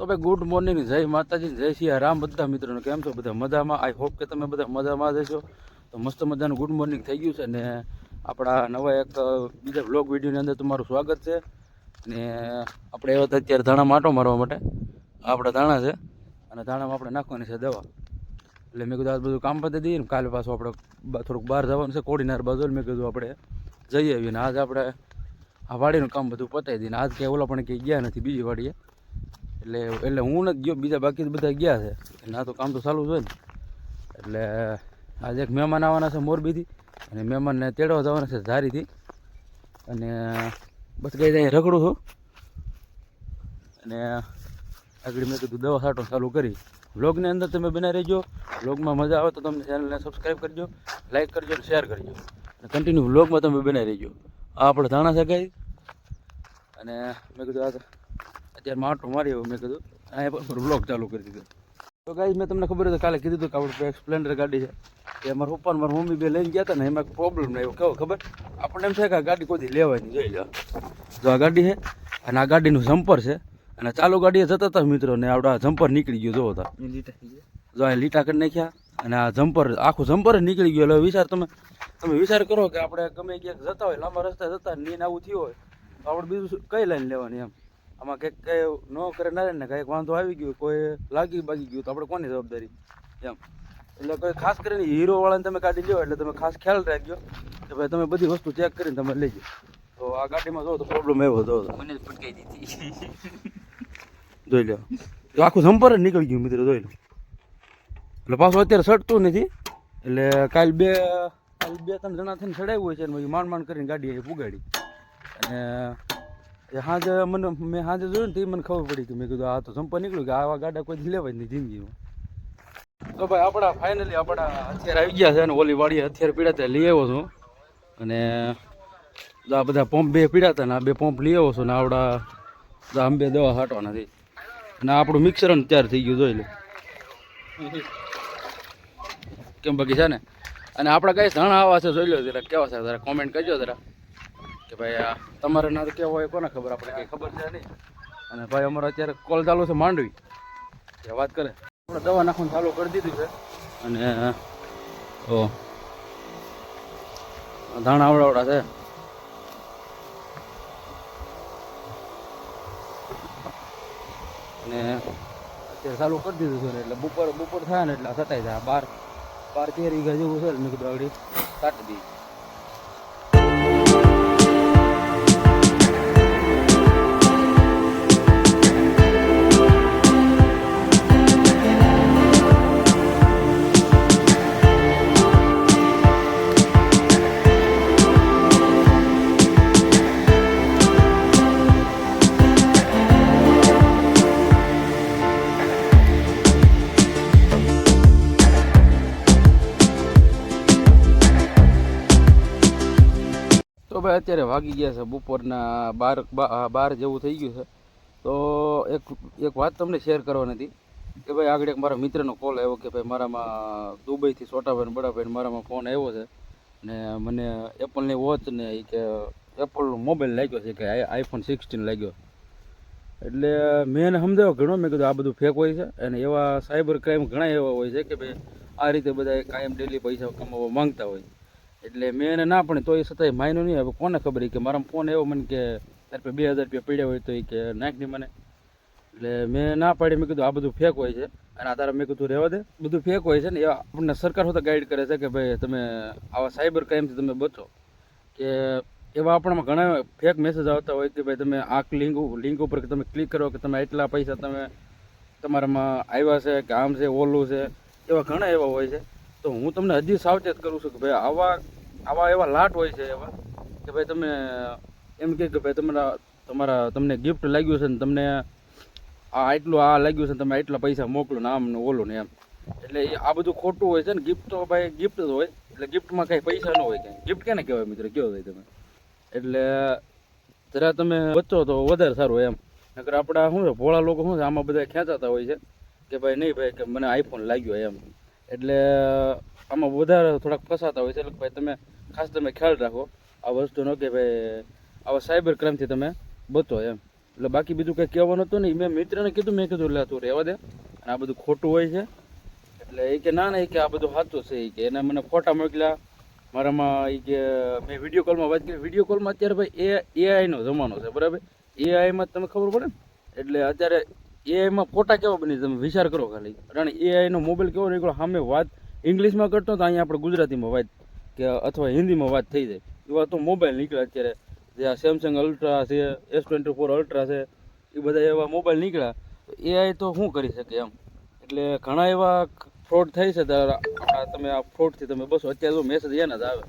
તો ભાઈ good morning જય માતાજી, જય શ્રી રામ બધા મિત્રોને. કેમ છો બધા? મજામાં? આઈ હોપ કે તમે બધા મજામાં જ હશો. તો મસ્ત મજાનું ગુડ મોર્નિંગ થઈ ગયું છે ને આપણા નવા એક બીજા બ્લોગ વિડીયોની અંદર તમારું સ્વાગત છે. ને આપણે એવા અત્યારે ધાણા માટો મારવા માટે આપણા ધાણા છે. અને ધાણામાં આપણે નાખવાની છે દવા. એટલે મેં કીધું આ બધું કામ પતી દઈએ ને, કાલે પાછું આપણે થોડુંક બહાર જવાનું છે, કોડીનાર બાજુ. મેં કીધું આપણે જઈ આવીએ ને, આજ આપણે આ વાડીનું કામ બધું પતાવી દઈએ ને. આજ કે ઓલા પણ કંઈ ગયા નથી, બીજી વાડીએ. એટલે એટલે હું નથી ગયો, બીજા બાકી બધા ગયા છે. એટલે તો કામ તો ચાલુ હોય ને. એટલે આજે એક મહેમાન આવવાના છે મોરબીથી. અને મહેમાનને તેડવા જવાના છે ધારીથી. અને બસ ગઈ જાય રખડું છું. અને આગળ મેં કીધું દવા છાંટો ચાલુ કરી. વ્લોગની અંદર તમે બનાવી રહેજો. વ્લોગમાં મજા આવે તો તમને ચેનલને સબસ્ક્રાઈબ કરજો. લાઈક કરજો અને શેર કરજો. અને કન્ટિન્યુ વ્લોગમાં તમે બનાવી રહેજો. આ આપણે ધાણા છે ગાઈ અને મેં કીધું આ અત્યારે માટો મારી આવ્યો મેં કીધું અહીંયા પણ બ્લોક ચાલુ કરી દીધો. તો ગાઈ મેં તમને ખબર હતી કાલે કીધું હતું કે આપણે સ્પ્લેન્ડર ગાડી છે. એ મારા પપ્પા મારા મમ્મી બે લઈને ગયા હતા ને એમાં પ્રોબ્લેમ નહીં આવ્યો કેવો ખબર? આપણને એમ છે કે આ ગાડી કોઈથી લેવાની જોઈ લો. જો આ ગાડી છે અને આ ગાડીનું જમ્પર છે અને ચાલુ ગાડીએ જતા હતા મિત્રો ને આ જમ્પર નીકળી ગયો જોવો હતા જો આ લીટા કરી નાખ્યા અને આ જમ્પર આખું જમ્પર જ નીકળી ગયું. એટલે વિચાર તમે તમે વિચાર કરો કે આપણે ગમે ક્યાંક જતા હોય લાંબા રસ્તા જતા નીન આવું થયું હોય તો આપણે બીજું કઈ લાઈન લેવાની એમ? આમાં કંઈક કંઈ ન કરે ના ને કંઈક વાંધો આવી ગયો કોઈ લાગી બાગી ગયું તો આપણે કોની જવાબદારી? એમ. એટલે કોઈ ખાસ કરીને હીરો વાળાને તમે ગાડી લ્યો એટલે તમે ખાસ ખ્યાલ રાખજો કે ભાઈ તમે બધી વસ્તુ ચેક કરીને તમે લેજો તો આ ગાડીમાં જો તો પ્રોબ્લેમ એવો હતો. મને ફટકાઈ દીધી. જોઈ લો આખું સંપર જ નીકળી ગયું મિત્રો જોઈ લો એટલે પાછું અત્યારે સડતું નથી. એટલે કાલ બે કાલ બે ત્રણ જણા થઈને સડાવ્યું હોય છે અને માંડ માંડ કરીને ગાડી પુગાડી. અને એ સાંજે મને, મેં સાંજે જોયું ને તે મને ખબર પડી કે મેં કીધું આ તો સંપા નીકળ્યું કે આવા ગાડા કોઈ લેવાય નહીં જિંદગીમાં તો ભાઈ આપણા ફાઇનલી આપણા હથિયાર આવી ગયા છે અને ઓલી વાડીએ હથિયાર પીડા ત્યાં લઈ આવ્યો છું. અને આ બધા પંપ બે પીડા હતા ને આ બે પંપ લઈ આવ્યો છું ને આવડા આંબે દવા છાંટવાના નથી અને આપણું મિક્સર તૈયાર થઈ ગયું, જોઈ લે. કેમ બાકી છે ને? અને આપણા કઈ ધાણા આવા છે, જોઈ લો જરા કેવા છે જરા કોમેન્ટ કરજો જરા ભાઈ, આ તમારે ના કેવો હોય, કોને ખબર આપણે કંઈ ખબર છે નહીં. અને ભાઈ, અમારો અત્યારે કોલ ચાલુ છે માંડવી. એ વાત કરે. આપણે દવા નાખવાનું ચાલુ કરી દીધું છે. અને, ઓ ધાણા આવડાવડા છે. અને અત્યારે ચાલુ કરી દીધું છે ને, એટલે બપોર બપોર થાય ને, એટલે સતાઈ જાય બાર બાર તેર વીઘા જેવું છે ને, મેં કીધું આવડી. કાઢી દઈએ. ભાઈ અત્યારે વાગી ગયા છે બપોરના બાર બાર જેવું થઈ ગયું છે. તો એક એક વાત તમને શેર કરવાની હતી કે ભાઈ આગળ એક મારા મિત્રનો કોલ આવ્યો કે ભાઈ મારામાં દુબઈથી છોટાભાઈ બડાભાઈ મારામાં ફોન આવ્યો છે ને મને એપલની વોચ ને એ કે એપલનો મોબાઈલ લાગ્યો છે કે આઈફોન સિક્સટીન લાગ્યો એટલે મેં એને સમજાવ્યો ઘણો, મેં કીધું આ બધું ફેક હોય છે અને એવા સાયબર ક્રાઇમ ઘણા એવા હોય છે કે ભાઈ આ રીતે બધા કાયમ ડેલી પૈસા કમાવા માંગતા હોય. એટલે મેં એને ના પણ એ છતાંય માયનો નહીં. હવે કોને ખબર કે મારા ફોન એવો મને કે તાર બે હજાર રૂપિયા પડ્યા હોય તો એ કે નાખ નહીં મને. એટલે મેં ના પાડી, મેં કીધું આ બધું ફેક હોય છે. અને આ તારા, મેં કીધું રહેવા દે. બધું ફેક હોય છે ને એ આપણને સરકાર સુધી ગાઈડ કરે છે કે ભાઈ તમે આવા સાયબર ક્રાઇમથી તમે બચો. કે એવા આપણામાં ઘણા ફેક મેસેજ આવતા હોય કે ભાઈ તમે આ લિંક લિંક ઉપર તમે ક્લિક કરો કે તમે એટલા પૈસા તમે તમારામાં આવ્યા છે, કે આમ છે, ઓલું છે, એવા ઘણા એવા હોય છે. તો હું તમને હજી સાવચેત કરું છું કે ભાઈ આવા આવા એવા લાટ હોય છે એવા કે ભાઈ તમે એમ કહે કે ભાઈ તમારા તમારા તમને ગિફ્ટ લાગ્યું છે ને તમને આ આટલું આ લાગ્યું છે ને તમે આટલા પૈસા મોકલો ને આમ ને ઓલો ને એમ. એટલે આ બધું ખોટું હોય છે ને ગિફ્ટ તો ભાઈ ગિફ્ટ જ હોય. એટલે ગિફ્ટમાં કાંઈ પૈસા ન હોય કાંઈ. ગિફ્ટ કેને કહેવાય મિત્ર? કયો હોય તમે? એટલે જરા તમે બચો તો વધારે સારું એમ. નકર આપણા શું છે, ભોળા લોકો શું છે, આમાં બધા ખેંચાતા હોય છે કે ભાઈ નહીં ભાઈ, કે મને આઈફોન લાગ્યો એમ. એટલે આમાં વધારે થોડાક ફસાતા હોય છે. એટલે ભાઈ તમે ખાસ તમે ખ્યાલ રાખો, આ વસ્તુનો કે ભાઈ આવા સાયબર ક્રાઇમથી તમે બચો એમ. એટલે બાકી બીજું કંઈ કહેવાનું હતું નહીં. મેં મિત્રને કીધું, મેં કીધું એટલે તું રહેવા દે. અને આ બધું ખોટું હોય છે. એટલે એ કે, ના ના, એ કે આ બધું સાચું છે. એ કે, એને મને ફોટા મોકલ્યા. મારામાં એ કે, મેં વીડિયો કોલમાં વાત કરી. વીડિયો કોલમાં અત્યારે ભાઈ એ એઆઈનો જમાનો છે, બરાબર? એઆઈમાં તમને ખબર પડે ને? એટલે અત્યારે એઆઈમાં ફોટા કેવા બની તમે વિચાર કરો ખાલી. કારણ એઆઈનો મોબાઈલ કેવો નીકળો સામે વાત ઇંગ્લિશમાં કરતો તો અહીંયા આપણે ગુજરાતીમાં વાત કે અથવા હિન્દીમાં વાત થઈ જાય. એવા તો મોબાઈલ નીકળે અત્યારે. જે આ સેમસંગ અલ્ટ્રા છે એસ ટ્વેન્ટી ફોર અલ્ટ્રા છે એ બધા એવા મોબાઈલ નીકળ્યા. એઆઈ તો શું કરી શકે એમ? એટલે ઘણા એવા ફ્રોડ થઈ છે તમે આ ફ્રોડથી તમે બસો. અત્યારે તો મેસેજ એના જ આવે.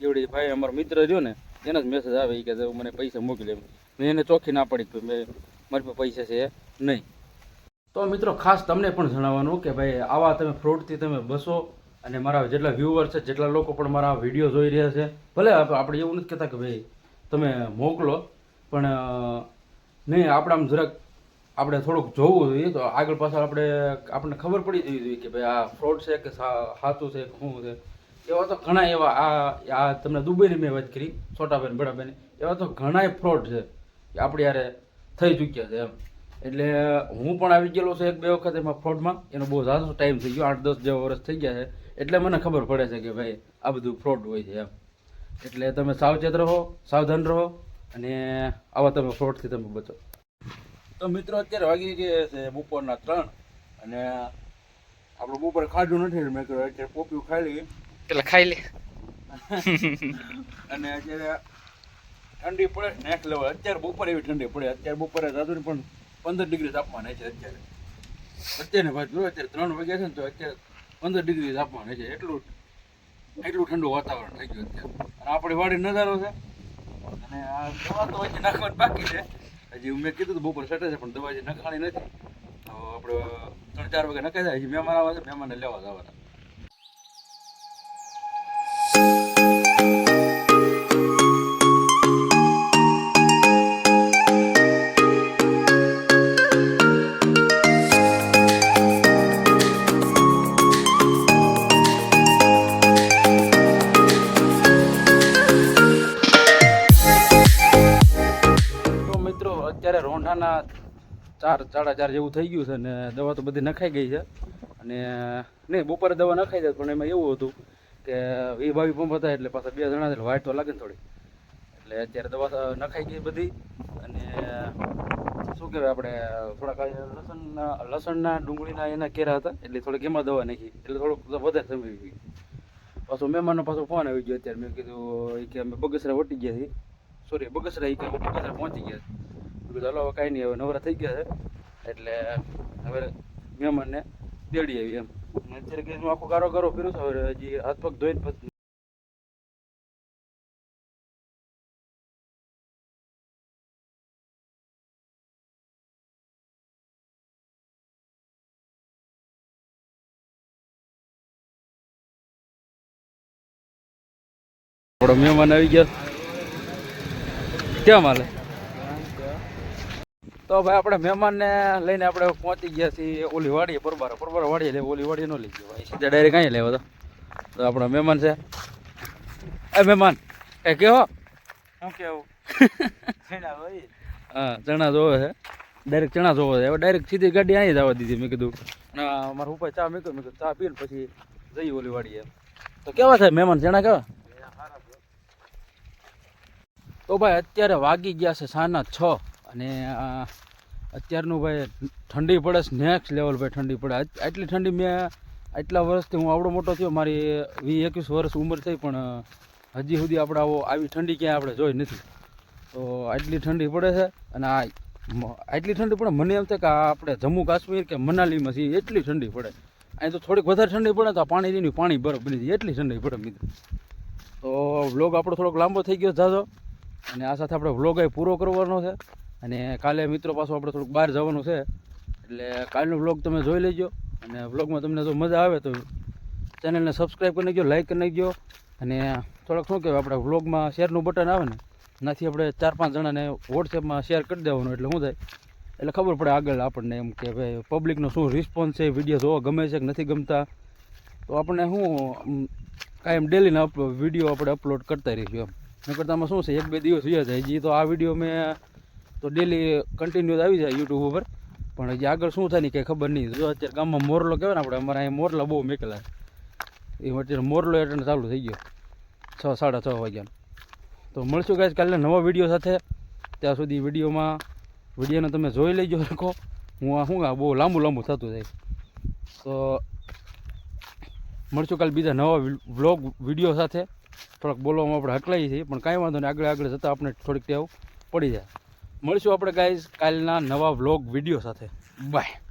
એવડી ભાઈ અમારો મિત્ર રહ્યો ને, એના જ મેસેજ આવે. એ કે મને પૈસા મોકલી મેં એને ચોખ્ખી ના પડી મેં મારી પાસે પૈસા છે નહીં. તો મિત્રો, ખાસ તમને પણ જણાવવાનું કે ભાઈ, આવા તમે ફ્રોડથી તમે બસો અને મારા જેટલા વ્યૂવર છે, જેટલા લોકો પણ મારા વીડિયો જોઈ રહ્યા છે. ભલે આપ- આપણે એવું નથી કહેતા કે ભાઈ, તમે મોકલો, પણ નહીં, આપણે આમ જરાક આપણે થોડુંક જોવું જોઈએ, તો આગળ પાછળ આપણે આપણને ખબર પડી જવી જોઈએ કે ભાઈ, આ ફ્રોડ છે કે સાચું છે કે શું છે. એવા તો ઘણા એવા આ આ તમને દુબઈની મેં વાત કરી, છોટાબેન, બડાબેન. એવા તો ઘણાય ફ્રોડ છે. આપણે યારે થઈ ચૂક્યા છે એમ. એટલે હું પણ આવી ગયેલો છું એક બે વખત એમાં ફ્રોડમાં. એનો બહુ ઝાઝો ટાઈમ થઈ ગયો આઠ દસ જેવા વર્ષ થઈ ગયા છે. એટલે મને ખબર પડે છે કે ભાઈ આ બધું ફ્રોડ હોય છે એમ. એટલે તમે સાવચેત રહો સાવધાન રહો અને આવા તમે ફ્રોડથી તમે બચો. તો મિત્રો અત્યારે વાગી ગયા છે બપોરના ત્રણ અને આપણું બપોર ખાધું નથી મેં કહ્યું અત્યારે પોપ્યું ખાઈ લઈએ. એટલે ખાઈ લે. અને અત્યારે ઠંડી પડે નેક્સ્ટ લેવલ અત્યારે બપોરે એવી ઠંડી પડે. અત્યારે બપોરે જાદુની પણ પંદર ડિગ્રી તાપમાન છે અત્યારે. અત્યારે ભાઈ જો અત્યારે ત્રણ વાગ્યા છે ને તો અત્યારે પંદર ડિગ્રી તાપમાન છે. એટલું એટલું ઠંડુ વાતાવરણ થઈ ગયું અત્યારે. અને આપણે વાડી નજારો છે. અને આ દવા તો હજી નાખવાની બાકી છે. હજી મેં કીધું હતું બપોર સટે છે, પણ દવા હજી નખાણી નથી. તો આપણે ત્રણ ચાર વાગે નખાઈ જાય. હજી મહેમાન આવે છે, મહેમાનને લેવા જવાના. ચાર સાડા ચાર જેવું થઈ ગયું છે ને દવા તો બધી નખાઈ ગઈ છે. અને, નહીં, બપોરે દવા નખાઈ જાય, પણ એમાં એવું હતું કે એ ભાવી પંપ હતા એટલે પાછા બે જણા એટલે વાઇટ તો લાગે ને થોડી. એટલે અત્યારે દવા નખાઈ ગઈ બધી. અને, શું કહેવાય આપણે, થોડાક લસણના લસણના ડુંગળીના એના કેરા હતા, એટલે થોડીક એમાં દવા નાખી. એટલે થોડુંક વધારે સમય ગઈ પાછો મહેમાનનો પાછો ફોન આવી ગયો અત્યારે. મેં કીધું કે અમે બગસરા વટી ગયા છીએ. સોરી બગસરા એ કે બગસરા પહોંચી ગયા હલો, હવે કાંઈ નહીં, હવે નવરા થઈ ગયા છે. એટલે હવે મહેમાનને દેડી આવી એમ. અત્યારે કે આખો ગારો ગારો ફેરું છું, હવે હજી હાથ પગ ધોઈને પછી મહેમાન આવી ગયા. કેમ હાલે? તો ભાઈ આપણે મહેમાનને લઈને આપણે પહોંચી ગયા છીએ ઓલી વાડીએ પરબાર પરબાર વાડીએ લે ઓલી વાડીએ ન લઈ ગયો ભાઈ સીધા ડાયરેક્ટ અહીં લેવા તો તો આપણો મહેમાન છે. એ મહેમાન એ કેવો? શું કેવું? ભાઈ હા ચણા જોવે છે. ડાયરેક્ટ ચણા જોવે છે. હવે ડાયરેક્ટ સીધી ગાડી અહીં જવા દીધી મેં કીધું. મારા ઉપર ચા મેં મેં કીધું ચા પીને પછી જઈએ ઓલી વાડીએ. તો કેવા થાય મહેમાન ચણા કેવા? તો ભાઈ અત્યારે વાગી ગયા છે સાંજના છ. અને આ અત્યારનું ભાઈ ઠંડી પડે છે નેક્સ્ટ લેવલ ભાઈ ઠંડી પડે. આટ- આટલી ઠંડી મેં આટલા વર્ષથી હું આવડો મોટો થયો, મારી વીસ એકવીસ વર્ષ ઉંમર થઈ, પણ હજી સુધી આપણે આવો, આવી ઠંડી ક્યાંય આપણે જોઈ નથી. તો આટલી ઠંડી પડે છે, અને આ આટલી ઠંડી પડે, મને એમ થાય કે આપણે જમ્મુ કાશ્મીર કે મનાલીમાં છીએ, એટલી ઠંડી પડે. અહીં તો થોડીક વધારે ઠંડી પડે તો પાણી જેની પાણી બરફ બની જાય, એટલી ઠંડી પડે મિત્રો. તો વ્લોગ આપણો થોડોક લાંબો થઈ ગયો, જાજો. અને આ સાથે આપણે વ્લોગ એ પૂરો કરવાનો છે. અને કાલે મિત્રો પાછું આપણે થોડુંક બહાર જવાનું છે. એટલે કાલનો વ્લોગ તમે જોઈ લેજો. અને વ્લોગમાં તમને જો મજા આવે તો ચેનલને સબસ્ક્રાઈબ કરી નાખજો લાઈક કરી નાખજો. અને થોડાક શું કહેવાય, આપણે વ્લોગમાં શેરનું બટન આવે ને, એનાથી આપણે ચાર પાંચ જણાને વોટ્સએપમાં શેર કરી દેવાનું. એટલે શું થાય? એટલે ખબર પડે આગળ આપણને એમ કે ભાઈ પબ્લિકનો શું રિસ્પોન્સ છે વીડિયો જોવા ગમે છે કે નથી ગમતા? તો આપણને શું કાંઈ કાયમ ડેલીના વીડિયો આપણે અપલોડ કરતા રહીશું એમ. નકર આમાં શું છે, એક બે દિવસ જોઈએ જાય. હજી તો આ વીડિયો મેં તો ડેલી કન્ટિન્યુ આવી જાય યુટ્યુબ ઉપર. પણ હજી આગળ શું થાય ને કંઈ ખબર નહીં. જો અત્યારે ગામમાં મોરલો કહેવાય ને આપણે, અમારે અહીંયા મોરલા બહુ મેકેલા. એ અત્યારે મોરલો એટલે ચાલુ થઈ ગયો. છ, સાડા છ વાગ્યાનો. તો મળશું ગાઈઝ કાલે નવા વીડિયો સાથે. ત્યાં સુધી વિડીયોમાં, વિડીયોને તમે જોઈ લેજો રાખો. હું આ શું આ બહુ લાંબુ લાંબુ થતું જાય. તો મળશું કાલે બીજા નવા વ્લોગ વીડિયો સાથે. થોડાક બોલવામાં આપણે હકલાઈ છીએ, પણ કાંઈ વાંધો નહીં. આગળ આગળ જતાં આપણે થોડીક ટેવ પડી જાય. મળશું આપણે ગાઈઝ કાલના નવા વ્લોગ વીડિયો સાથે. બાય